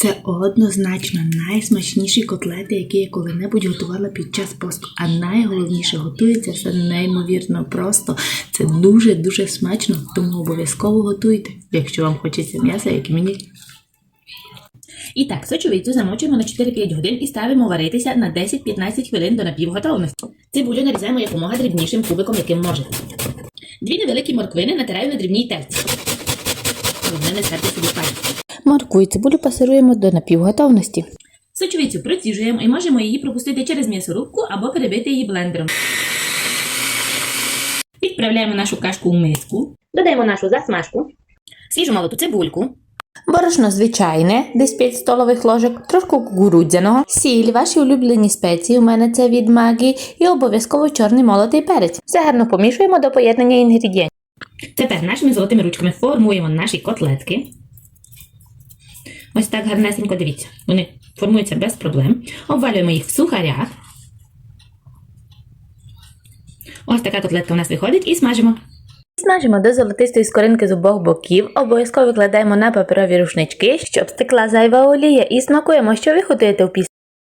Це однозначно найсмачніші котлети, які я коли-небудь готувала під час посту. А найголовніше готується все неймовірно просто. Це дуже-дуже смачно, тому обов'язково готуйте, якщо вам хочеться м'яса, як і мені. І так, сочовицю замочуємо на 4-5 годин і ставимо варитися на 10-15 хвилин до напівготовності. Цибулю нарізаємо якомога дрібнішим кубиком, яким можете. Дві невеликі морквини натираю на дрібній терці. Головне не стерти собі пальці. Морку і цибулю пасируємо до напівготовності. Сочовицю проціжуємо і можемо її пропустити через м'ясорубку або перебити її блендером. Відправляємо нашу кашку у миску. Додаємо нашу засмажку, свіжу молоту цибульку, Борошно звичайне, десь 5 столових ложок, трошки кукурудзяного, сіль, ваші улюблені спеції, у мене це від магі, і обов'язково чорний молотий перець. Все гарно помішуємо до поєднання інгредієнтів. Тепер нашими золотими ручками формуємо наші котлетки. Ось так гарнесенько дивіться. Вони формуються без проблем. Обвалюємо їх в сухарях. Ось така котлетка у нас виходить і смажимо. Смажимо до золотистої скоринки з обох боків, обов'язково викладаємо на паперові рушнички, щоб стекла зайва олія, і смакуємо, що ви готуєте в пісню.